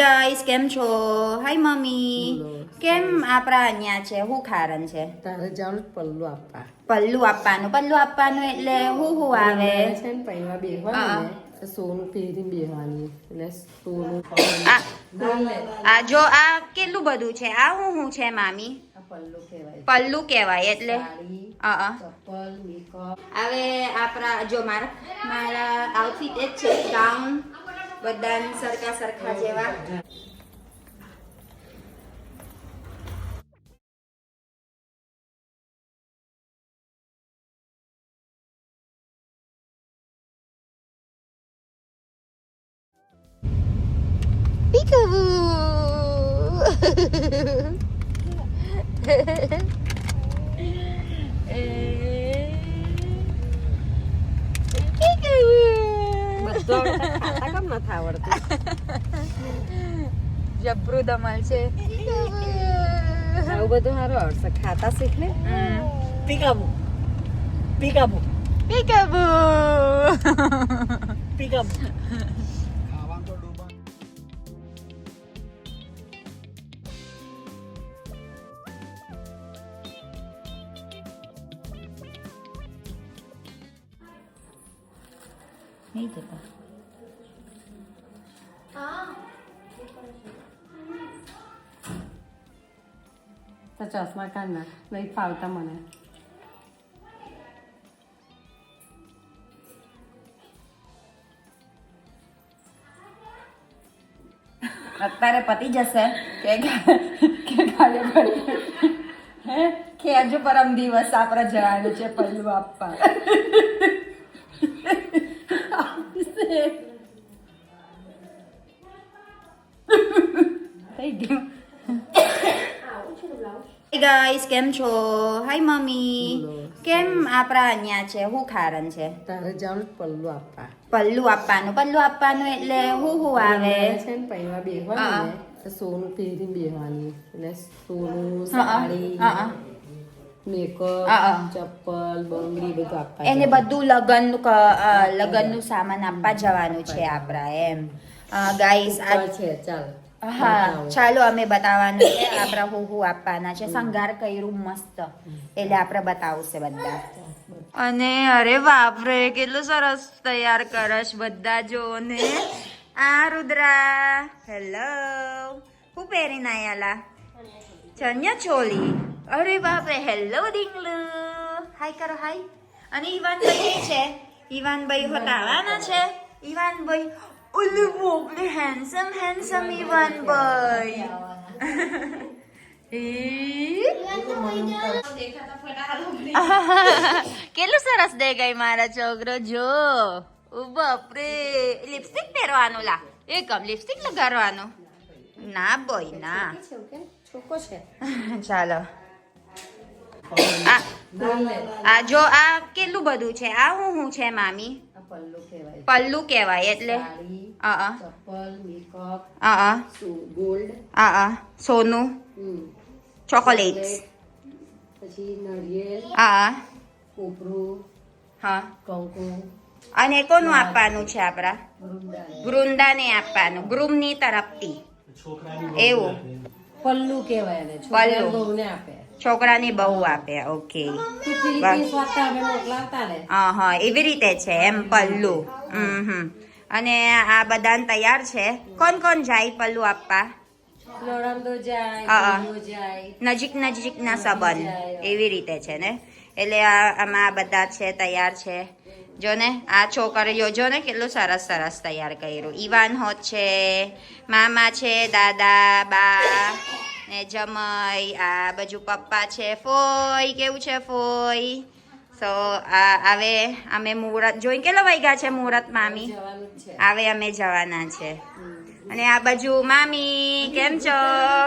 Guys કેમ છો? Hi મમ્મી કેમ આપણા અહીંયા છે? હું કારણ છે. તારે જવાનું પલ્લુ આપવા. પલ્લુ આપવાનું. પલ્લુ આપવાનું એટલે હું હું આવે? છે ને પૈવા બેહવાનું સોનું પહેરી બેહવાની. એટલે સોનું આ જો આ કેટલું બધું છે? આ હું હું છે મામી? પલ્લુ કહેવાય. પલ્લું કહેવાય એટલે? હવે આપણા જો મારા મારા આઉટફિટ જ છે ગાઉન બધા સરખા સરખા જેવા બધું ખાતા કેમ નથી આવડતું. જબરું ધમાલ છે. આવું બધું સારું આવડશે. ખાતા શીખ લે પીકાબુ. પીકાબુ. પીકાબુ. પીકાબુ. નહીં જતા. તો ચશ્મા કાઢ ના નહીં ફાવતા મને. અત્યારે પતી જશે કે ખાલી પડી હે? કે હજુ પરમ દિવસ આપણે જવાનું છે પહેલું આપવા. ગાઈસ કેમ છો? હાય મમ્મી. કેમ આપણા અહીંયા છે? હું કારણ છે. તારે જવાનું પલ્લુ આપવા. પલ્લુ આપવાનું પલ્લુ આપવાનું એટલે હું હું આવે? છે ને પૈવા. બેહવાનું સોનું પહેરી બેહવાની. એટલે સોનું સાડી. મેકઅપ. ચપ્પલ બંગડી બધું આપવા એને. બધું લગનનું લગનનું સામાન આપવા જવાનું છે આપણા એમ. ગાઈસ આ છે ચાલ. હા ચાલો અમે બતાવવાનું છે. આપણા હું હું આપવાના છે. સંગાર કર્યું મસ્ત. એટલે આપણે બતાવશે બધા. અને અરે બાપરે કેટલું સરસ તૈયાર કરશ બધા જો ને આ રુદ્રા હેલો. હું પહેરીને આયાલા? ચન્ય ચોલી અરે બાપરે હેલો ડીંગલુ. હાય કરો હાય અને ઈવાનભાઈ ભાઈ છે. ઈવાનભાઈ હોતાવાના છે. ઈવાનભાઈ ઓલું મોકલે હેન્ડસમ હેન્ડસમ ઈવાનભાઈ કેટલું સરસ દેખાય મારા છોકરો, જો. બાપરે. લિપસ્ટિક પહેરવાનું લા. એકમ, લિપસ્ટિક લગાડવાનું. ના બોય, ના. ચાલો. આ જો, આ કેટલું બધું છે? આ હું હું છે, મામી? પલ્લું કહેવાય. પલ્લું કહેવાય એટલે? અ અ ચપ્પલ મેકઅપ ગોલ્ડ આ. સોનું. ચોકોલેટ્સ પછી અ અ કોપરું. હા. કંકુ. અને કોનું આપવાનું છે આપણા? વૃંદાને. આપવાનું. ગ્રુમની તરફથી. એવું. પલ્લુ કહેવાય પલ્લુ. આપે. છોકરાની બહુ આપે ઓકે ને. હા એવી રીતે છે એમ પલ્લુ. હમ અને આ બધાને તૈયાર છે. કોણ કોણ જાય પલ્લુ આપવા? નજીક. નજીક નજીકના સંબંધ. એવી રીતે છે ને? એટલે આ- આમાં આ બધા છે તૈયાર છે. જો ને આ છોકરીઓ જો ને કેટલું સરસ સરસ તૈયાર કર્યું. ઈવાન હોત છે મામા છે દાદા બા. ને જમઈ આ બાજુ પપ્પા છે ફોઈ કેવું છે ફોઈ? તો આ હવે અમે મુહૂર્ત જોઈ કેટલા વાગ્યા છે મુહૂર્ત મામી? આવે અમે જવાના છે. અને આ બાજુ મામી કેમ છો?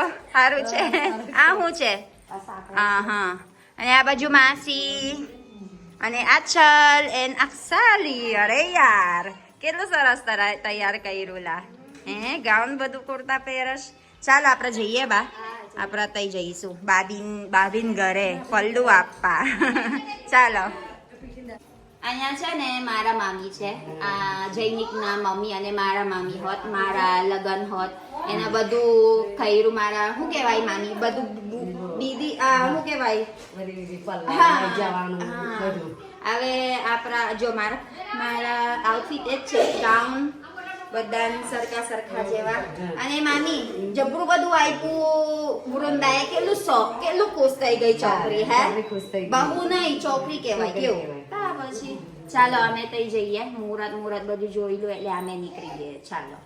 સારું છે? આ શું છે? હા હા. અને આ બાજુ માસી. અને આચલ એન અક્ષાલી અરે યાર કેટલું સરસ તરા- તૈયાર કર્યું લા. હે ગાઉન બધું કુર્તા પહેરસ. ચાલ આપણે જઈએ બા. આપણે તઈ જઈશું. બાબીન બાબીન ઘરે. પલ્લુ આપવા. ચાલો. અહીંયા છે ને મારા મામી છે. આ જૈનિકના મમ્મી અને મારા મામી હોત, મારા લગન હોત, એના બધું ખૈરું મારા, શું કહેવાય મામી? બધું દીદી શું કહેવાય? હવે આપણા જો મારા મારા આઉટફિટ જ છે ગાઉન બધા સરખા સરખા જેવા. અને મામી જબરું બધું આપ્યું. વૃંદાએ કેટલું શોખ કેટલું ખુશ થઈ ગઈ છોકરી હે? ખુશ થઈ બહુ નહીં છોકરી કહેવાય કેવું. હા પછી. ચાલો અમે તઈ જઈએ. મુહૂર્ત મુહૂર્ત બધું જોઈ લો એટલે અમે નીકળી ગઈએ ચાલો.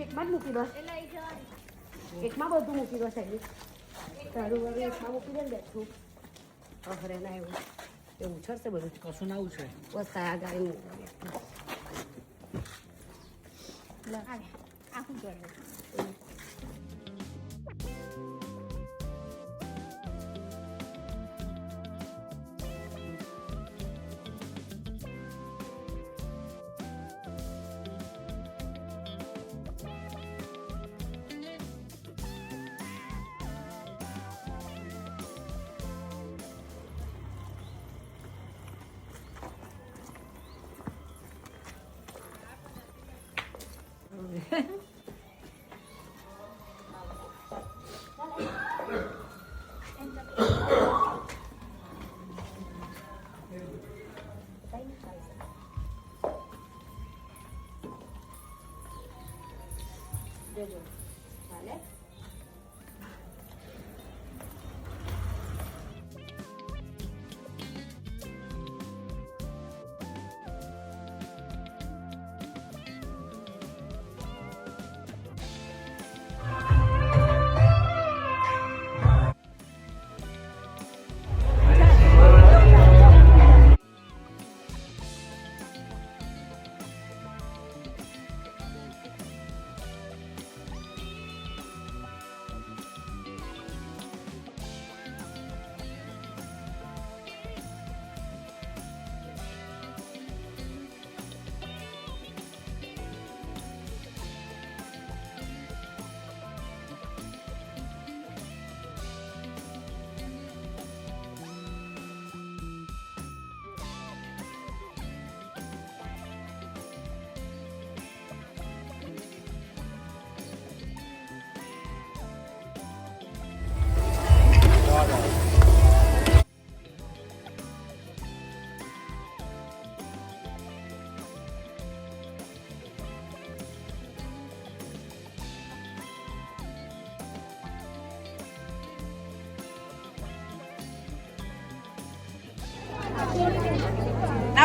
એકમાં જ મૂકી દો. એકમાં બધું મૂકી દો સાહેબ. તારું હવે એકમાં મૂકી દે ને બેઠું. અહરે ના એવું. એવું ઉછળશે બધું કશું ના ઉછળે. બસ આ ગાડી મૂકી આ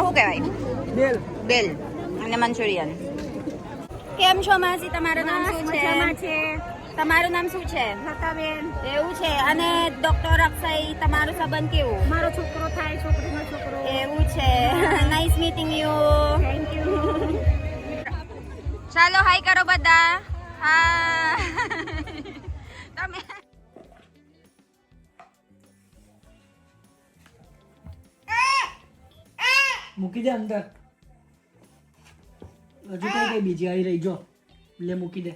શું કહેવાય? બેલ. બેલ. અને મંચુરિયન. કેમ છો માસી? તમારું નામ શું છે? તમારું નામ શું છે? લતાબેન. એવું છે. અને ડોક્ટર અક્ષય તમારું સંબંધ કેવું? મારો છોકરો થાય છોકરીનો છોકરો. એવું છે. Nice meeting you thank you ચાલો હાય કરો બધા. હા. તમે મૂકી દે અંદર. હજુ કઈ કઈ બીજી આવી રહી જો. લે મૂકી દે.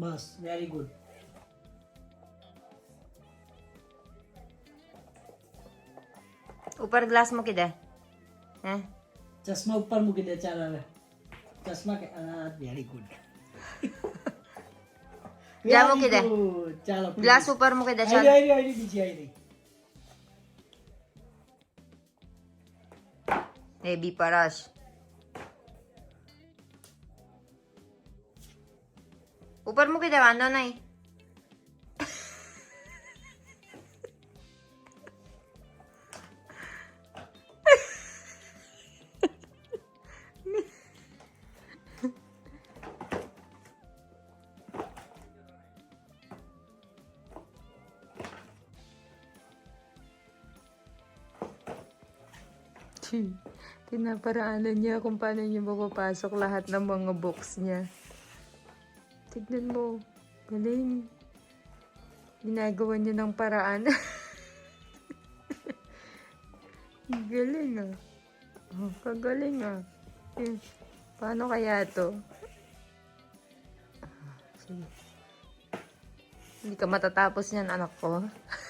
બસ વેરી ગુડ ઉપર ગ્લાસ મૂકી દે. હે? ચશ્મા ઉપર મૂકી દે ચાલ હવે. ચશ્મા કે વેરી ગુડ જા મૂકી દે. ચાલો ગ્લાસ ઉપર મૂકી દે ચાલ. આઈ આઈ બીજી આઈ રહી. એ બી પરસ. ઉપર મૂકી દે વાંધો નહીં Pinaparaanan niya kung paano niya mapapasok lahat ng mga box niya. Tignan mo. Galing. Ginagawa niya ng paraan. Galing ah. Oh, kagaling ah. Eh, paano kaya to? Ah, Sige. Hindi ka matatapos niyan, anak ko.